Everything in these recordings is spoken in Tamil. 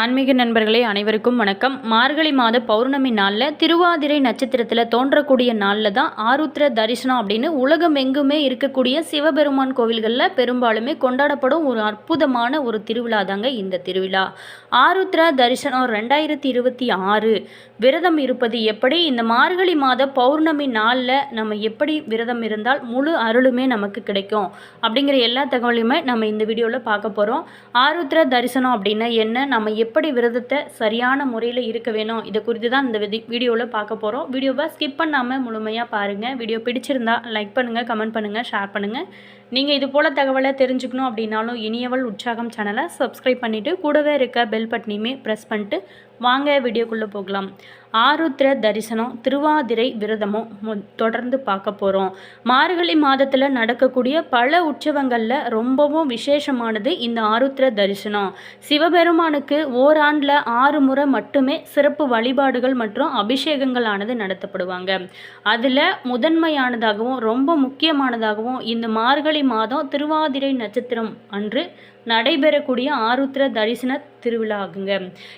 ஆன்மீக நண்பர்களே அனைவருக்கும் வணக்கம். மார்கழி மாத பௌர்ணமி நாளில் திருவாதிரை நட்சத்திரத்தில் தோன்றக்கூடிய நாளில் தான் ஆருத்ர தரிசனம் அப்படின்னு உலகம் எங்குமே இருக்கக்கூடிய சிவபெருமான் கோவில்களில் பெரும்பாலுமே கொண்டாடப்படும் ஒரு அற்புதமான ஒரு திருவிழா தாங்க இந்த திருவிழா. ஆருத்ர தரிசனம் ரெண்டாயிரத்தி இருபத்தி ஆறு. விரதம் இருப்பது எப்படி? இந்த மார்கழி மாத பௌர்ணமி நாளில் நம்ம எப்படி விரதம் இருந்தால் முழு அருளுமே நமக்கு கிடைக்கும் அப்படிங்கிற எல்லா தகவலையுமே நம்ம இந்த வீடியோவில் பார்க்க போகிறோம் ஆருத்ர தரிசனம் அப்படின்னா என்ன? நம்ம எப்படி விரதத்தை சரியான முறையில் இருக்க வேணும்? இதை குறித்து தான் இந்த வீடியோவில் பார்க்க போகிறோம் வீடியோவை ஸ்கிப் பண்ணாமல் முழுமையாக பாருங்கள் வீடியோ பிடிச்சிருந்தா லைக் பண்ணுங்கள் கமெண்ட் பண்ணுங்கள் ஷேர் பண்ணுங்கள் நீங்கள் இது போல் தகவலை தெரிஞ்சுக்கணும் அப்படின்னாலும் இனியவள் உற்சாகம் சேனலை சப்ஸ்கிரைப் பண்ணிவிட்டு கூடவே இருக்க பெல் பட்டனையுமே ப்ரெஸ் பண்ணிட்டு வாங்க வீடியோக்குள்ளே போகலாம். ஆருத்ர தரிசனம் திருவாதிரை விரதமும் தொடர்ந்து பார்க்க போகிறோம் மார்கழி மாதத்தில் நடக்கக்கூடிய பல உற்சவங்களில் ரொம்பவும் விசேஷமானது இந்த ஆருத்ர தரிசனம். சிவபெருமானுக்கு ஓராண்டில் ஆறு முறை மட்டுமே சிறப்பு வழிபாடுகள் மற்றும் அபிஷேகங்களானது நடத்தப்படுவாங்க. அதில் முதன்மையானதாகவும் ரொம்ப முக்கியமானதாகவும் இந்த மார்கழி மாதம் திருவாதிரை நட்சத்திரம் அன்று நடைபெறக்கூடிய ஆருத்ர தரிசன திருவிழா ஆகுங்க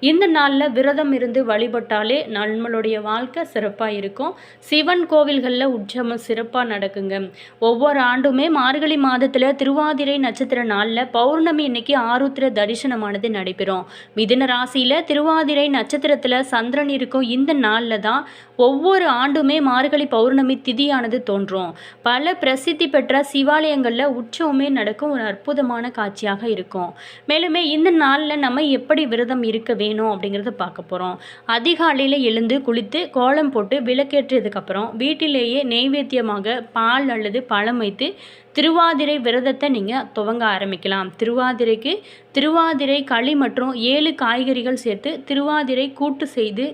இந்த நாளில் விரதம் இருந்து வழிபட்டாலே நம்மளுடைய வாழ்க்கை சிறப்பாக இருக்கும். சிவன் கோவில்களில் உற்சவம் சிறப்பாக நடக்குங்க. ஒவ்வொரு ஆண்டுமே மார்கழி மாதத்தில் திருவாதிரை நட்சத்திர நாளில் பௌர்ணமி இன்னைக்கு ஆருத்ர தரிசனமானது நடைபெறும். மிதுன ராசியில் திருவாதிரை நட்சத்திரத்தில் சந்திரன் இருக்கும் இந்த நாளில் தான் ஒவ்வொரு ஆண்டுமே மார்கழி பௌர்ணமி திதியானது தோன்றும். பல பிரசித்தி பெற்ற சிவாலயங்களில் உற்சவமே நடக்கும் ஒரு அற்புதமான காட்சியாக இருக்கும். மேலுமே இந்த நாளில் நம்ம எப்படி விரதம் இருக்க வேணும் அப்படிங்கிறத பார்க்க போகிறோம் அதிகாலையில் எழுந்து குளித்து கோலம் போட்டு விளக்கேற்றதுக்கப்புறம் வீட்டிலேயே நெய்வேத்தியமாக பால் அல்லது பழம் வைத்து திருவாதிரை விரதத்தை நீங்கள் துவங்க ஆரம்பிக்கலாம். திருவாதிரைக்கு திருவாதிரை களி மற்றும் ஏழு காய்கறிகள் சேர்த்து திருவாதிரை கூட்டு செய்து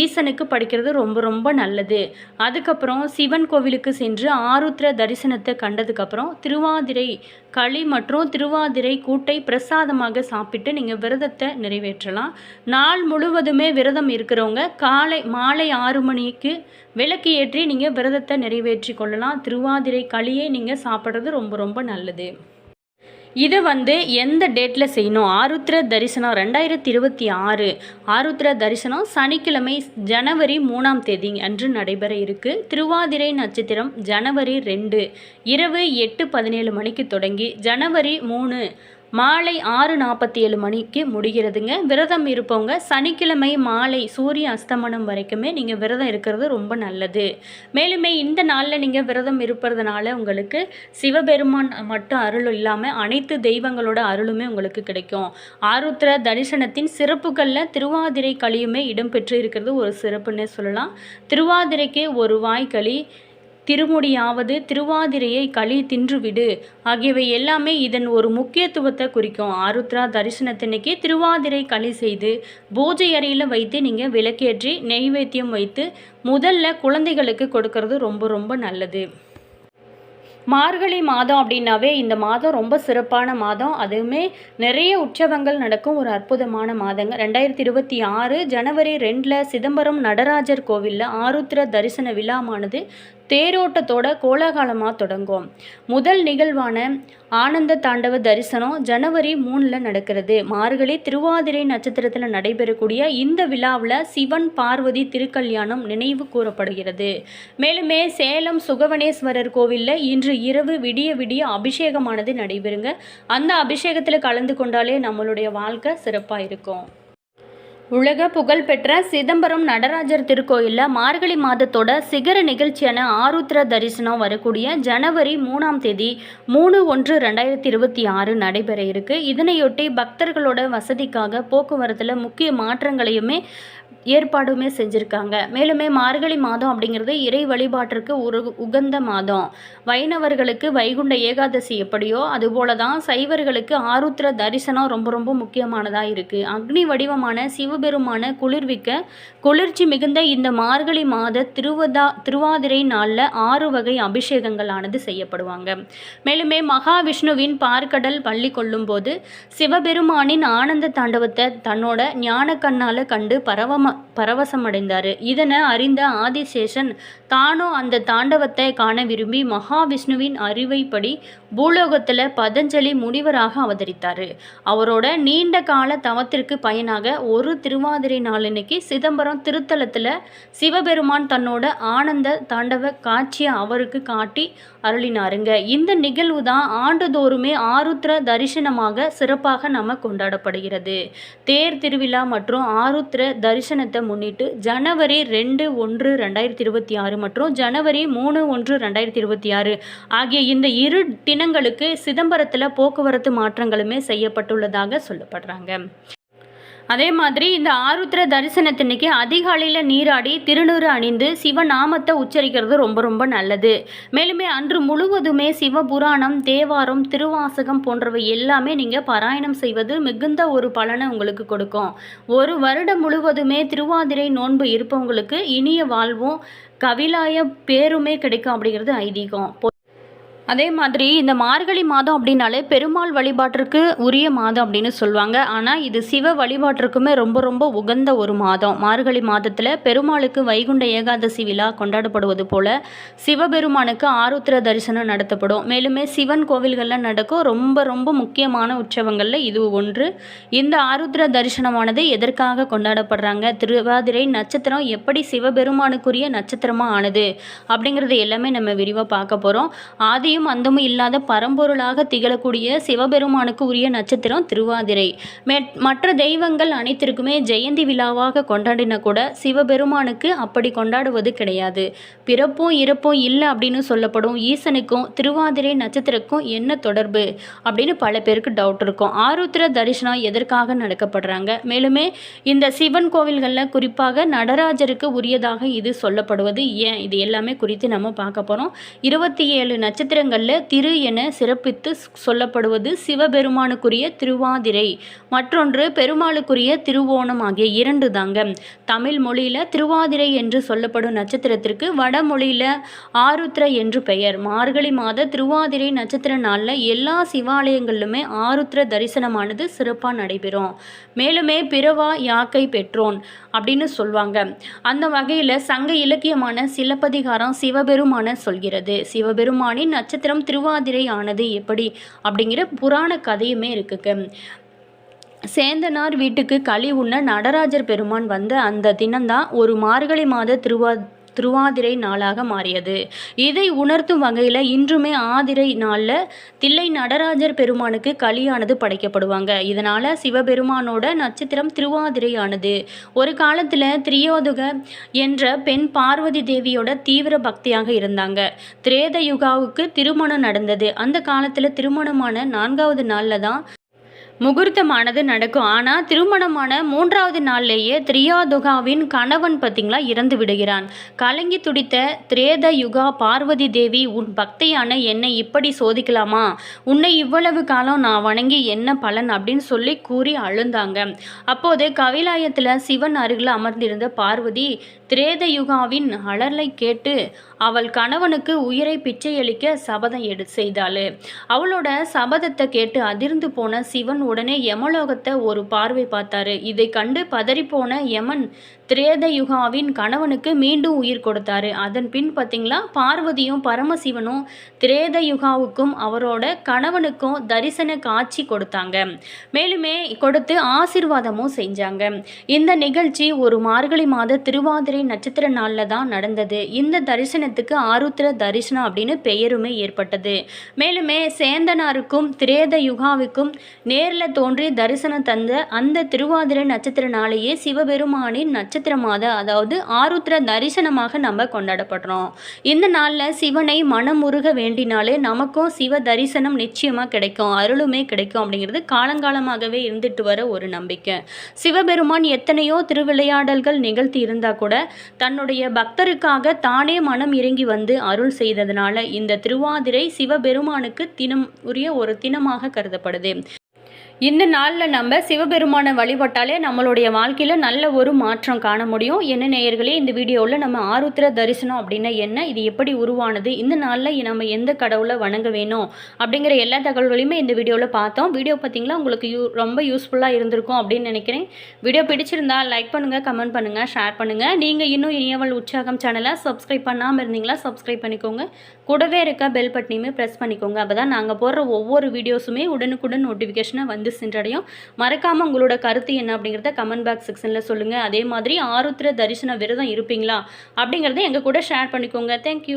ஈசனுக்கு படைக்கிறது ரொம்ப ரொம்ப நல்லது. அதுக்கப்புறம் சிவன் கோவிலுக்கு சென்று ஆருத்ர தரிசனத்தை கண்டதுக்கப்புறம் திருவாதிரை களி மற்றும் திருவாதிரை கூட்டை பிரசாதமாக சாப்பிட்டு நீங்கள் விரதத்தை நிறைவேற்றலாம். நாள் முழுவதுமே விரதம் இருக்கிறவங்க காலை மாலை ஆறு மணிக்கு விளக்கு ஏற்றி நீங்கள் விரதத்தை நிறைவேற்றி கொள்ளலாம். திருவாதிரை களியை நீங்கள் சாப்பிட்றது ரொம்ப ரொம்ப நல்லது. இது வந்து எந்த டேட்டில் செய்யணும்? ஆருத்ர தரிசனம் ரெண்டாயிரத்தி இருபத்தி ஆறு ஆருத்ர தரிசனம் சனிக்கிழமை ஜனவரி மூணாம் தேதி அன்று நடைபெற இருக்கு. திருவாதிரை நட்சத்திரம் ஜனவரி ரெண்டு. இரவு எட்டு பதினேழு மணிக்கு தொடங்கி ஜனவரி மூணு. மாலை ஆறு நாற்பத்தி ஏழு மணிக்கு முடிகிறதுங்க. விரதம் இருப்பவங்க சனிக்கிழமை மாலை சூரிய அஸ்தமனம் வரைக்குமே நீங்கள் விரதம் இருக்கிறது ரொம்ப நல்லது. மேலுமே இந்த நாளில் நீங்கள் விரதம் இருப்பதுனால உங்களுக்கு சிவபெருமான் மட்டும் அருள் இல்லாமல் அனைத்து தெய்வங்களோட அருளுமே உங்களுக்கு கிடைக்கும். ஆருத்ர தரிசனத்தின் சிறப்புகளில் திருவாதிரை களியுமே இடம்பெற்று இருக்கிறது ஒரு சிறப்புன்னே சொல்லலாம். திருவாதிரைக்கு ஒரு வாய்க்களி திருமுடியாவது திருவாதிரையை களி தின்றுவிடு. ஆகியவை எல்லாமே இதன் ஒரு முக்கியத்துவத்தை குறிக்கும். ஆருத்ரா தரிசனத்தன்னைக்கு திருவாதிரை களி செய்து பூஜை அறையில் வைத்து நீங்கள் விளக்கேற்றி நெய்வேத்தியம் வைத்து முதல்ல குழந்தைகளுக்கு கொடுக்கறது ரொம்ப ரொம்ப நல்லது. மார்கழி மாதம் அப்படின்னாவே இந்த மாதம் ரொம்ப சிறப்பான மாதம். அதுவுமே நிறைய உற்சவங்கள் நடக்கும். ஒரு அற்புதமான மாதங்க. ரெண்டாயிரத்தி இருபத்தி ஆறு ஜனவரி ரெண்டில் சிதம்பரம் நடராஜர் கோவிலில் ஆருத்ர தரிசன விழாமானது தேரோட்டத்தோட கோலாகலமாக தொடங்கும் முதல் நிகழ்வான ஆனந்த தாண்டவ தரிசனம் ஜனவரி மூணில் நடக்கிறது. மார்கழி திருவாதிரை நட்சத்திரத்தில் நடைபெறக்கூடிய இந்த விழாவில் சிவன் பார்வதி திருக்கல்யாணம் நினைவு கூறப்படுகிறது. மேலுமே சேலம் சுகவனேஸ்வரர் கோவிலில் இன்று இரவு விடிய விடிய அபிஷேகமானது நடைபெறுங்க. அந்த அபிஷேகத்தில் கலந்து கொண்டாலே நம்மளுடைய வாழ்க்கை சிறப்பாக இருக்கும். உலக புகழ்பெற்ற சிதம்பரம் நடராஜர் திருக்கோயிலில் மார்கழி மாதத்தோட சிகர நிகழ்ச்சியான ஆருத்ர தரிசனம் வரக்கூடிய ஜனவரி மூணாம் தேதி மூணு ஒன்று ரெண்டாயிரத்தி இருபத்தி ஆறு நடைபெற இருக்கு. இதனையொட்டி பக்தர்களோட வசதிக்காக போக்குவரத்தில் முக்கிய மாற்றங்களையுமே ஏற்பாடுமே செஞ்சுருக்காங்க. மேலுமே மார்கழி மாதம் அப்படிங்கிறது இறை வழிபாட்டிற்கு ஒரு உகந்த மாதம். வைணவர்களுக்கு வைகுண்ட ஏகாதசி எப்படியோ அதுபோல தான் சைவர்களுக்கு ஆருத்ர தரிசனம் ரொம்ப ரொம்ப முக்கியமானதாக இருக்குது அக்னி வடிவமான சிவபெருமான குளிர்விக்க குளிர்ச்சி மிகுந்த இந்த மார்கழி மாத திருவதா திருவாதிரை நாளில் ஆறு வகை அபிஷேகங்களானது செய்யப்படுவாங்க. மேலுமே மகாவிஷ்ணுவின் பார்க்கடல் பள்ளி கொள்ளும்போது சிவபெருமானின் ஆனந்த தாண்டவத்தை தன்னோட ஞான கண்ணால் கண்டு பரவமாக பரவசமடைந்தார். இதனை அறிந்த ஆதிசேஷன் தானும் அந்த தாண்டவத்தை காண விரும்பி மகாவிஷ்ணுவின் அறிவைப்படி பூலோகத்தில் பதஞ்சலி முனிவராக அவதரித்தார். அவரோட நீண்ட கால தவத்திற்கு பயனாக ஒரு திருவாதிரை நாளினைக்கு சிதம்பரம் திருத்தலத்தில் சிவபெருமான் தன்னோட ஆனந்த தாண்டவ காட்சியை அவருக்கு காட்டி அருளினாருங்க. இந்த நிகழ்வு தான் ஆண்டுதோறுமே ஆருத்ர தரிசனமாக சிறப்பாக நம்ம கொண்டாடப்படுகிறது. தேர் திருவிழா மற்றும் ஆருத்ர தரிசன தரிசனத்தை முன்னிட்டு ஜனவரி ரெண்டு ஒன்று ரெண்டாயிரத்தி இருபத்தி ஆறு மற்றும் ஜனவரி மூணு ஒன்று ரெண்டாயிரத்தி இருபத்தி ஆறு ஆகிய இந்த இரு தினங்களுக்கு சிதம்பரத்தில் போக்குவரத்து மாற்றங்களுமே செய்யப்பட்டுள்ளதாக சொல்லப்படுறாங்க. அதே மாதிரி இந்த ஆருத்ர தரிசனத்தினைக்கு அதிகாலையில் நீராடி திருநூறு அணிந்து சிவநாமத்தை உச்சரிக்கிறது ரொம்ப ரொம்ப நல்லது. மேலுமே அன்று முழுவதுமே சிவபுராணம் தேவாரம் திருவாசகம் போன்றவை எல்லாமே நீங்கள் பாராயணம் செய்வது மிகுந்த ஒரு பலனை உங்களுக்கு கொடுக்கும். ஒரு வருடம் முழுவதுமே திருவாதிரை நோன்பு இருப்பவங்களுக்கு இனிய வாழ்வும் கவிலாய பேருமே கிடைக்கும் அப்படிங்கிறது ஐதீகம். அதே மாதிரி இந்த மார்கழி மாதம் அப்படின்னாலே பெருமாள் வழிபாட்டிற்கு உரிய மாதம் அப்படின்னு சொல்லுவாங்க. ஆனால் இது சிவ வழிபாட்டிற்குமே ரொம்ப ரொம்ப உகந்த ஒரு மாதம். மார்கழி மாதத்தில் பெருமாளுக்கு வைகுண்ட ஏகாதசி விழா கொண்டாடப்படுவது போல சிவபெருமானுக்கு ஆருத்ர தரிசனம் நடத்தப்படும். மேலுமே சிவன் கோவில்களில் நடக்கும் ரொம்ப ரொம்ப முக்கியமான உற்சவங்களில் இது ஒன்று. இந்த ஆருத்ர தரிசனமானது எதற்காக கொண்டாடப்படுறாங்க? திருவாதிரை நட்சத்திரம் எப்படி சிவபெருமானுக்குரிய நட்சத்திரமாக ஆனது அப்படிங்கிறது எல்லாமே நம்ம விரிவாக பார்க்க போகிறோம் ஆதியும் அந்தமும் இல்லாத பரம்பொருளாக திகழக்கூடிய சிவபெருமானுக்கு உரிய நட்சத்திரம் திருவாதிரை. மெட் மற்ற தெய்வங்கள் அனைத்திற்குமே ஜெயந்தி விழாவாக கொண்டாடின கூட சிவபெருமானுக்கு அப்படி கொண்டாடுவது கிடையாது. பிறப்பும் இறப்பும் இல்லை அப்படின்னு சொல்லப்படும் ஈசனுக்கும் திருவாதிரை நட்சத்திரக்கும் என்ன தொடர்பு? அப்படின்னு பல பேருக்கு டவுட் இருக்கும். ஆருத்ர தரிசனம் எதற்காக நடக்கப்படுறாங்க? மேலுமே இந்த சிவன் கோவில்களில் குறிப்பாக நடராஜருக்கு உரியதாக இது சொல்லப்படுவது ஏன்? இது எல்லாமே குறித்து நம்ம பார்க்க போகிறோம் இருபத்தி ஏழு நட்சத்திரங்கள் இலக்கியங்களில் திரு என சிறப்பித்து சொல்லப்படுவது சிவபெருமானுக்குரிய திருவாதிரை. மற்றொன்று பெருமாளுக்குரிய திருவோணம் ஆகிய இரண்டு தாங்க. தமிழ் மொழியில் திருவாதிரை என்று சொல்லப்படும் நட்சத்திரத்திற்கு வடமொழியில் ஆருத்ர என்று பெயர். மார்கழி மாத திருவாதிரை நட்சத்திர நாளில் எல்லா சிவாலயங்களிலுமே ஆருத்ர தரிசனமானது சிறப்பாக நடைபெறும். மேலுமே பிறவா யாக்கை பெற்றோன் அப்படின்னு சொல்லுவாங்க அந்த வகையில் சங்க இலக்கியமான சிலப்பதிகாரம் சிவபெருமான சொல்கிறது. சிவபெருமானின் நட்சத்திரம் திருவாதிரை ஆனது எப்படி? அப்படிங்கிற புராண கதையுமே இருக்குங்க. சேந்தனார் வீட்டுக்கு களி உண்ண நடராஜர் பெருமான் வந்த அந்த தினம்தான் ஒரு மார்கழி மாத திருவா திருவாதிரை நாளாக மாறியது. இதை உணர்த்தும் வகையில் இன்றுமே ஆதிரை நாளில் தில்லை நடராஜர் பெருமானுக்கு களியானது படைக்கப்படுவாங்க. இதனால் சிவபெருமானோட நட்சத்திரம் திருவாதிரையானது. ஒரு காலத்தில் திரியோதுக என்ற பெண் பார்வதி தேவியோட தீவிர பக்தியாக இருந்தாங்க. திரேத யுகாவுக்கு திருமணம் நடந்தது. அந்த காலத்தில் திருமணமான நான்காவது நாளில் தான் முகூர்த்தமானது நடக்கும். ஆனால் திருமணமான மூன்றாவது நாள்லேயே திரியாதுகாவின் கணவன் பார்த்திங்களா இறந்து விடுகிறான். கலங்கி துடித்த திரேத யுகா பார்வதி தேவி உன் பக்தையான என்னை இப்படி சோதிக்கலாமா? உன்னை இவ்வளவு காலம் நான் வணங்கி என்ன பலன்? அப்படின்னு சொல்லி கூறி அழுந்தாங்க. அப்போது கவிலாயத்தில் சிவன் அருகில் அமர்ந்திருந்த பார்வதி திரேத யுகாவின் அலறலை கேட்டு அவள் கணவனுக்கு உயிரை பிச்சையளிக்க சபதம் எடு செய்தாள். அவளோட சபதத்தை கேட்டு அதிர்ந்து போன சிவன் உடனே யமலோகத்தை ஒரு பார்வை பார்த்தாரு. இதை கண்டு பதறிப்போன யமன் திரேத யுகாவின் கணவனுக்கு மீண்டும் உயிர் கொடுத்தாரு. அதன் பின் பார்த்தீங்களா பார்வதியும் பரமசிவனும் திரேத யுகாவுக்கும் அவரோட கணவனுக்கும் தரிசன காட்சி கொடுத்தாங்க. மேலுமே கொடுத்து ஆசிர்வாதமும் செஞ்சாங்க. இந்த நிகழ்ச்சி ஒரு மார்கழி மாத திருவாதிரை நட்சத்திர நாளில் தான் நடந்தது. இந்த தரிசனத்துக்கு ஆருத்ர தரிசனம் அப்படின்னு பெயருமே ஏற்பட்டது. மேலுமே சேந்தனாருக்கும் திரேத யுகாவுக்கும் நேரில் தோன்றி தரிசனம் தந்த அந்த திருவாதிரை நட்சத்திர நாளையே சிவபெருமானின் நட்சத்திர மாத அதாவது ஆருத்ர தரிசனமாக நம்ம கொண்டாடப்படுறோம். இந்த நாளில் சிவனை மனமுருக வேண்டினாலே நமக்கும் சிவ தரிசனம் நிச்சயமாக கிடைக்கும் அருளுமே கிடைக்கும் அப்படிங்கிறது காலங்காலமாகவே இருந்துட்டு வர ஒரு நம்பிக்கை. சிவபெருமான் எத்தனையோ திருவிளையாடல்கள் நிகழ்த்தி இருந்தால் கூட தன்னுடைய பக்தருக்காக தானே மனம் இறங்கி வந்து அருள் செய்ததுனால இந்த திருவாதிரை சிவபெருமானுக்கு தினம் உரிய ஒரு தினமாக கருதப்படுது. இந்த நாளில் நம்ம சிவபெருமானை வழிபட்டாலே நம்மளுடைய வாழ்க்கையில் நல்ல ஒரு மாற்றம் காண முடியும். என்ன நேயர்களே இந்த வீடியோவில் நம்ம ஆருத்ர தரிசனம் அப்படின்னா என்ன? இது எப்படி உருவானது? இந்த நாளில் நம்ம எந்த கடவுளை வணங்க வேணும்? அப்படிங்கிற எல்லா தகவல்களையுமே இந்த வீடியோவில் பார்த்தோம். வீடியோ பார்த்தீங்களா? உங்களுக்கு யூ ரொம்ப யூஸ்ஃபுல்லாக இருந்திருக்கும் அப்படின்னு நினைக்கிறேன். வீடியோ பிடிச்சிருந்தா லைக் பண்ணுங்கள் கமெண்ட் பண்ணுங்கள் ஷேர் பண்ணுங்கள் நீங்கள் இன்னும் இனியவள் உற்சாகம் சேனலை சப்ஸ்கிரைப் பண்ணாமல் இருந்தீங்களா சப்ஸ்கிரைப் பண்ணிக்கோங்க. கூடவே இருக்க பெல் பட்டனையுமே ப்ரெஸ் பண்ணிக்கோங்க. அப்போ தான் நாங்கள் போடுற ஒவ்வொரு வீடியோஸுமே உடனுக்குடன் நோட்டிஃபிகேஷனை வந்து வந்து சென்றடையும். மறக்காமல் உங்களோட கருத்து என்ன அப்படிங்கிறத கமெண்ட் பாக்ஸ் செக்ஷனில் சொல்லுங்கள் அதே மாதிரி ஆருத்ர தரிசன விரதம் இருப்பீங்களா அப்படிங்கிறத எங்கள் கூட ஷேர் பண்ணிக்கோங்க. தேங்க்யூ